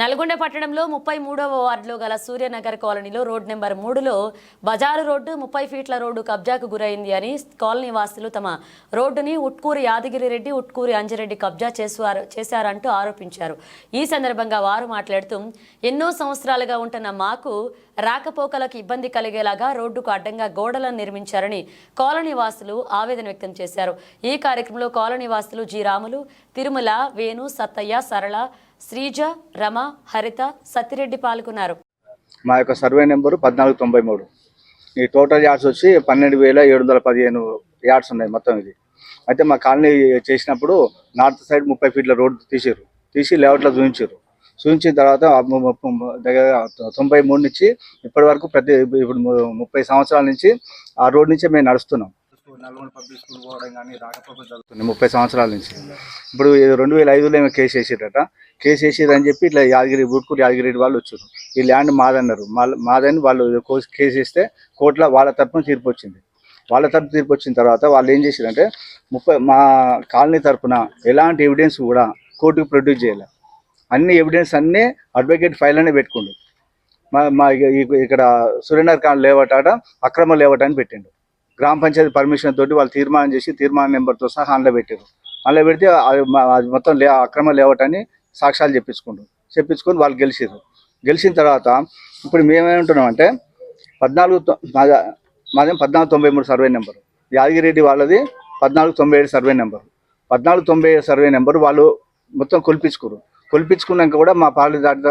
నల్గొండ పట్టణంలో ముప్పై మూడవ వార్డులో గల సూర్యనగర్ కాలనీలో రోడ్ నెంబర్ మూడులో బజారు రోడ్డు ముప్పై ఫీట్ల రోడ్డు కబ్జాకు గురైంది అని కాలనీ వాసులు తమ రోడ్డుని ఉట్కూరి యాదగిరి రెడ్డి ఉట్కూరి అంజిరెడ్డి కబ్జా చేశారు చేశారంటూ ఆరోపించారు. ఈ సందర్భంగా వారు మాట్లాడుతూ ఎన్నో సంవత్సరాలుగా ఉంటున్న మాకు రాకపోకలకు ఇబ్బంది కలిగేలాగా రోడ్డుకు అడ్డంగా గోడలను నిర్మించారని కాలనీ వాసులు ఆవేదన వ్యక్తం చేశారు. ఈ కార్యక్రమంలో కాలనీ వాసులు జి రాములు తిరుమల వేణు సత్తయ్య సరళ శ్రీజ రమ హరిత సత్తిరెడ్డి పాల్గొన్నారు. మా యొక్క సర్వే నెంబరు పద్నాలుగు తొంభై మూడు. ఈ టోటల్ యార్డ్స్ వచ్చి పన్నెండు వేల ఏడు వందల పదిహేను యార్డ్స్ ఉన్నాయి మొత్తం ఇది. అయితే మా కాలనీ చేసినప్పుడు నార్త్ సైడ్ ముప్పై ఫీట్ల రోడ్ తీసారు తీసి లేఅవుట్లో చూపించారు చూపించిన తర్వాత దగ్గర తొంభై మూడు నుంచి ఇప్పటి వరకు ప్రతి ఇప్పుడు ముప్పై సంవత్సరాల నుంచి ఆ రోడ్ నుంచే మేము నడుస్తున్నాం. నల్గొండ పబ్లిక్ స్కూల్ పోవడం కానీ రాకపోతే జరుగుతుంది. ముప్పై సంవత్సరాల నుంచి. ఇప్పుడు రెండు వేల ఐదులో ఏమో కేసు వేసేటట కేసు వేసారు అని చెప్పి ఇట్లా యాదగిరి బూట్కూరు యాదగిరి వాళ్ళు వచ్చారు. ఈ ల్యాండ్ మాదన్నారు. మాదని వాళ్ళు కేసు వేస్తే కోర్టులో వాళ్ళ తరఫున తీర్పు వచ్చింది. వాళ్ళ తరపు తీర్పు వచ్చిన తర్వాత వాళ్ళు ఏం చేశారంటే ముప్పై మా కాలనీ తరపున ఎలాంటి ఎవిడెన్స్ కూడా కోర్టుకు ప్రొడ్యూస్ చేయాలి. అన్ని ఎవిడెన్స్ అన్నీ అడ్వకేట్ ఫైల్ అనే పెట్టుకుండు. మా మా ఇక్కడ సురేందర్ ఖాన్ లేవటాట అక్రమ లేవట అని పెట్టిండు. గ్రామ పంచాయతీ పర్మిషన్ తోటి వాళ్ళు తీర్మానం చేసి తీర్మాన నెంబర్తో సహా అందులో పెట్టారు అందులో పెడితే అది మొత్తం లే అక్రమ లేవట్ అని సాక్ష్యాలు చెప్పించుకుంటారు చెప్పించుకొని వాళ్ళు గెలిచారు గెలిచిన తర్వాత ఇప్పుడు మేమేమంటున్నామంటే పద్నాలుగు తొ- మాదేం పద్నాలుగు తొంభై మూడు సర్వే నెంబర్ యాదగిరెడ్డి వాళ్ళది పద్నాలుగు తొంభై ఏడు సర్వే నెంబర్ పద్నాలుగు తొంభై ఏడు సర్వే నెంబర్ వాళ్ళు మొత్తం కొలిపించుకోరు కొలిపించుకున్నాక కూడా మా పాలి దాటి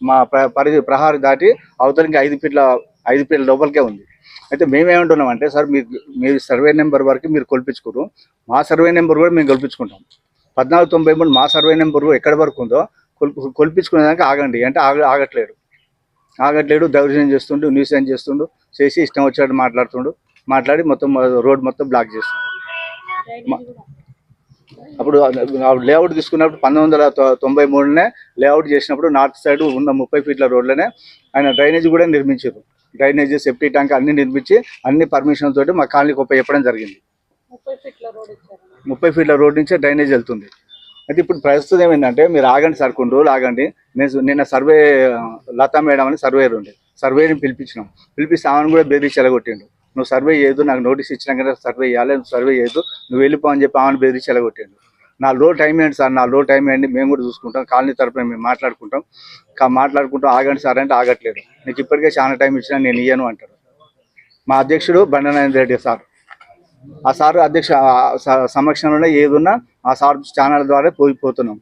మా పరిధి ప్రహారి దాటి అవతలకి ఐదు ఫీట్ల ఐదు ఫీట్ల లోపలికే ఉంది. అయితే మేమేమంటున్నాం అంటే సార్ మీరు మీ సర్వే నెంబర్ వరకు మీరు కొలిపించుకోరు. మా సర్వే నెంబర్ కూడా మేము కొల్పించుకుంటాం. పద్నాలుగు తొంభై మూడు మా సర్వే నెంబర్ ఎక్కడి వరకు ఉందో కొల్పించుకునేదానికి ఆగండి. అంటే ఆగ ఆగట్లేడు. ఆగట్లేడు దౌర్జన్యం చేస్తుండు న్యూసెన్స్ చేస్తుండు చేసి ఇష్టం వచ్చినట్టు మాట్లాడుతుండు మాట్లాడి మొత్తం రోడ్ మొత్తం బ్లాక్ చేస్తుండు. అప్పుడు లేఅవుట్ తీసుకున్నప్పుడు పంతొమ్మిది వందల తొంభై మూడునే లేఅవుట్ చేసినప్పుడు నార్త్ సైడ్ ఉన్న ముప్పై ఫీట్ల రోడ్లోనే ఆయన డ్రైనేజ్ కూడా నిర్మించారు. డ్రైనేజ్ సెఫ్టీ ట్యాంక్ అన్ని నిర్మించి అన్ని పర్మిషన్ తోటి మా కాలనీకి ఉపయోగ చెప్పడం జరిగింది. ముప్పై ఫీట్ల రోడ్ నుంచే డ్రైనేజ్ వెళ్తుంది. అయితే ఇప్పుడు ప్రస్తుతం ఏమైందంటే మీరు ఆగండి సార్ కొన్ని రోజులు ఆగండి. నేను నిన్న సర్వే లతా మేడం అని సర్వేయర్ ఉండే. సర్వేని పిలిపించినాం. పిలిపిస్తే ఆమెను కూడా బెదిరించి ఎలగొట్టిండు నువ్వు సర్వే చేయదు నాకు నోటీస్ ఇచ్చినాక సర్వే చేయాలి నువ్వు సర్వే చేయదు నువ్వు వెళ్ళిపో అని చెప్పి ఆమెను బెదిరించి చెలగొట్టాడు నా లో టైం ఏంటి సార్? నా లో టైం ఏంటి? మేము కూడా చూసుకుంటాం కాలనీ తరపున మేము మాట్లాడుకుంటాం. మాట్లాడుకుంటాం ఆగండి సార్ అంటే ఆగట్లేదు. నీకు ఇప్పటికే చాలా టైం ఇచ్చినా నేను ఇయ్యను అంటారు. మా అధ్యక్షుడు బండనారాయణ రెడ్డి సార్. ఆ సార్ అధ్యక్ష సమక్షంలోనే ఏదున్నా ఆ సార్ ఛానల్ ద్వారా పోయిపోతున్నాం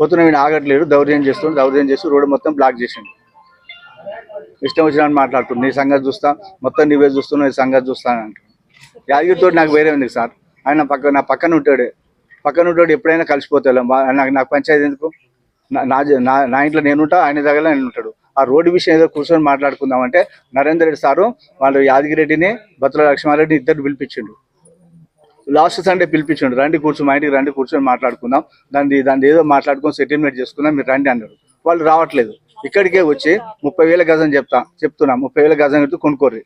పోతున్నాం. ఆగట్లేదు ఆగట్లేడు దౌర్జన్యం చేస్తున్నాడు దౌర్జన్యం చేసి రోడ్డు మొత్తం బ్లాక్ చేసిండు. ఇష్టం వచ్చినట్టు మాట్లాడుతున్నాడు నీ సంగతి చూస్తా మొత్తం నీవే చూస్తున్నావు నీ సంగతి చూస్తాను అంటాడు. యాదగిరితో నాకు వేరే ఉంది సార్? ఆయన పక్క నా పక్కన ఉంటాడు. పక్కన ఉంటాడు ఎప్పుడైనా కలిసిపోతాడు. నాకు నాకు పంచాయతీ ఎందుకు? నా- నా నా నా ఇంట్లో నేనుంటా ఆయన దగ్గర ఆయన ఉంటాడు. ఆ రోడ్డు విషయం ఏదో కూర్చొని మాట్లాడుకుందాం అంటే నరేందర్ రెడ్డి సారు వాళ్ళు యాదగిరెడ్డిని బతుల లక్ష్మారెడ్డిని ఇద్దరు పిలిపించిండు. Last Sunday పిలిపించండు. రండి కూర్చో మా ఇంటికి రండి కూర్చొని మాట్లాడుకుందాం. దాన్ని దాన్ని ఏదో మాట్లాడుకొని సెటిల్మెంట్ చేసుకుందాం మీరు రండి అన్నారు. వాళ్ళు రావట్లేదు. ఇక్కడికే వచ్చి ముప్పై వేల గజం చెప్తా చెప్తున్నా. ముప్పై వేల గజం ఇస్తూ కొనుక్కోర్రి.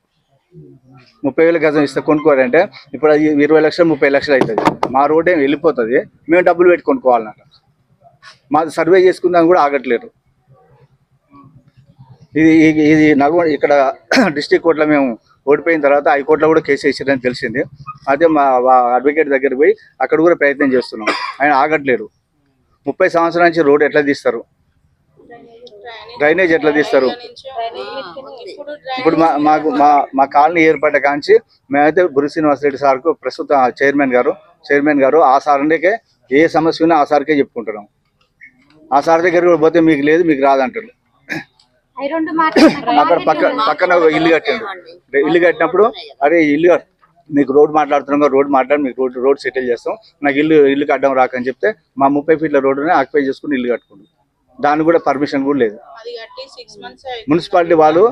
ముప్పై వేల గజం ఇస్తే కొనుక్కోరు అంటే ఇప్పుడు అది ఇరవై లక్షలు ముప్పై లక్షలు అవుతుంది మా రోడ్ ఏం వెళ్ళిపోతుంది. మేము డబ్బులు పెట్టి కొనుక్కోవాలన్నట మాది సర్వే చేసుకుందాం కూడా ఆగట్లేరు. ఇది ఇది- ఇది నల్గొండ ఇక్కడ డిస్టిక్ కోర్టులో మేము ఓడిపోయిన తర్వాత హైకోర్టులో కూడా కేసు వేసారని తెలిసింది. అదే మా అడ్వకేట్ దగ్గర పోయి అక్కడ కూడా ప్రయత్నం చేస్తున్నాం. ఆయన ఆగట్లేరు. ముప్పై సంవత్సరాల నుంచి రోడ్ ఎట్లా తీస్తారు? డ్రైనేజ్ ఎట్లా తీస్తారు? ఇప్పుడు మా మాకు మా మా కాలనీ ఏర్పడ్డ కాంచి మేమైతే గురు శ్రీనివాసరెడ్డి సార్కు ప్రస్తుత చైర్మన్ గారు చైర్మన్ గారు ఆ సార్కే ఏ సమస్య ఉన్నా ఆ సార్కే చెప్పుకుంటున్నాం. ఆ సార్ దగ్గర కూడా పోతే మీకు లేదు మీకు రాదంటారు. అక్కడ పక్క పక్కన ఒక ఇల్లు కట్టిండు. ఇల్లు కట్టినప్పుడు అరే ఇల్లు మీకు రోడ్ మాట్లాడుతున్నాం కదా, రోడ్ మాట్లాడి మీకు రోడ్ రోడ్ సెటిల్ చేస్తాం. నాకు ఇల్లు ఇల్లు కట్టడం రాకని చెప్తే మా ముప్పై ఫీట్ల రోడ్డుని ఆక్యుపై చేసుకుని ఇల్లు కట్టుకుండు. దానికి కూడా పర్మిషన్ కూడా లేదు. మున్సిపాలిటీ వాళ్ళు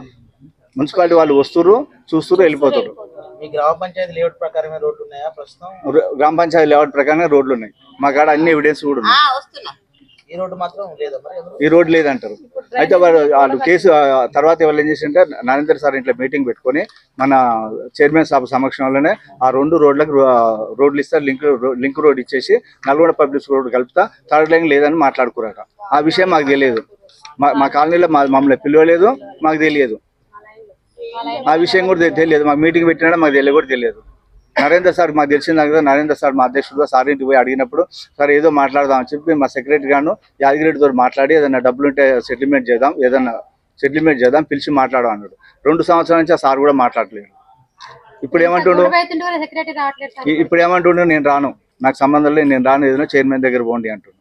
మున్సిపాలిటీ వాళ్ళు వస్తురు చూస్తురు వెళ్ళిపోతారు మీ గ్రామ పంచాయతీ లేఅవుట్ ప్రకారమే రోడ్లు ఉన్నాయా ప్రస్తుతం? ర- గ్రామ పంచాయతీ లేఅవుట్ ప్రకారం రోడ్లు ఉన్నాయి. మా కాడ అన్ని ఎవిడెన్స్ కూడా ఉన్నాయి. ఈ రోడ్డు మాత్రం లేదా మరి ఎందుకు? ఈ రోడ్ లేదంటారు. అయితే వాళ్ళు వాళ్ళు కేసు తర్వాత వాళ్ళు ఏం చేసింటే నరేందర్ సార్ ఇంట్లో మీటింగ్ పెట్టుకొని మన చైర్మన్ సభ సమక్షంలోనే ఆ రెండు రోడ్లకు రోడ్లు ఇస్తారు లింక్ లింక్ రోడ్ ఇచ్చేసి నల్గొండ పబ్లిక్ రోడ్ కలుపుతా థర్డ్ లైన్ లేదని మాట్లాడుకున్నారట. ఆ విషయం మాకు తెలియదు. మా మా కాలనీలో మా మమ్మల్ని పిలవలేదు మాకు తెలియదు. ఆ విషయం కూడా తెలియదు. మాకు మీటింగ్ పెట్టినా మాకు తెలియ కూడా తెలియదు. నరేందర్ సార్ మాకు తెలిసిందా కదా నరేందర్ సార్ మా అధ్యక్షుడు సార్ ఇంటికి పోయి అడిగినప్పుడు సార్ ఏదో మాట్లాడదామని చెప్పి మా సెక్రటరీ గాను యాదగిరెడ్డితో మాట్లాడి ఏదైనా డబ్బులు ఉంటే సెటిల్మెంట్ చేద్దాం ఏదన్నా సెటిల్మెంట్ చేద్దాం పిలిచి మాట్లాడడం అన్నాడు. రెండు సంవత్సరాల నుంచి ఆ సార్ కూడా మాట్లాడలేదు. ఇప్పుడు ఏమంటుండు? ఇప్పుడు ఏమంటుండు? నేను రాను. నాకు సంబంధం లేదు. నేను రాను. ఏదైనా చైర్మన్ దగ్గర పోండి అంటుండు.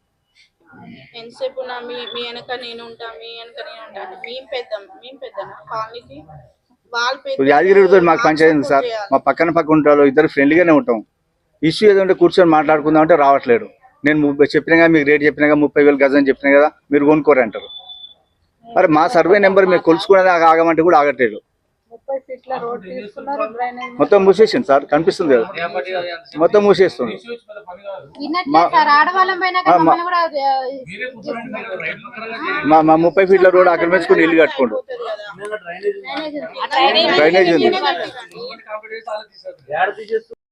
ఎంతసేపు నా మీ మీ వెనక నేను ఉంటా మీ వెనక నేను ఉంటాను మేము పెద్దాం మేము పెద్దనా కాలనీకి వాళ్ళు ఇప్పుడు యాదగిరితో మాకు పంచాయతీ ఉంది సార్. మా పక్కన పక్కన ఉంటారు ఇద్దరు ఫ్రెండ్లీగానే ఉంటాం. ఇష్యూ ఏదంటే కూర్చొని మాట్లాడుకుందాం అంటే రావట్లేడు నేను ముప్పై చెప్పినా కదా మీకు రేట్ చెప్పినా కదా ముప్పై వేలు గజం చెప్పినా కదా మీరు కొనుక్కోరు అంటారు మరి మా సర్వే నెంబర్ మీరు కొలుసుకునేది ఆగ- ఆగమంటే కూడా ఆగట్లేదు. మొత్తం మూసేసింది సార్ కనిపిస్తుంది కదా. మొత్తం మూసేస్తుంది. మా- మా మా ముప్పై ఫీట్ల రోడ్ ఆక్రమించుకుని ఇల్లు కట్టుకోండు డ్రైనేజ్ ఉంది. డ్రైనేజ్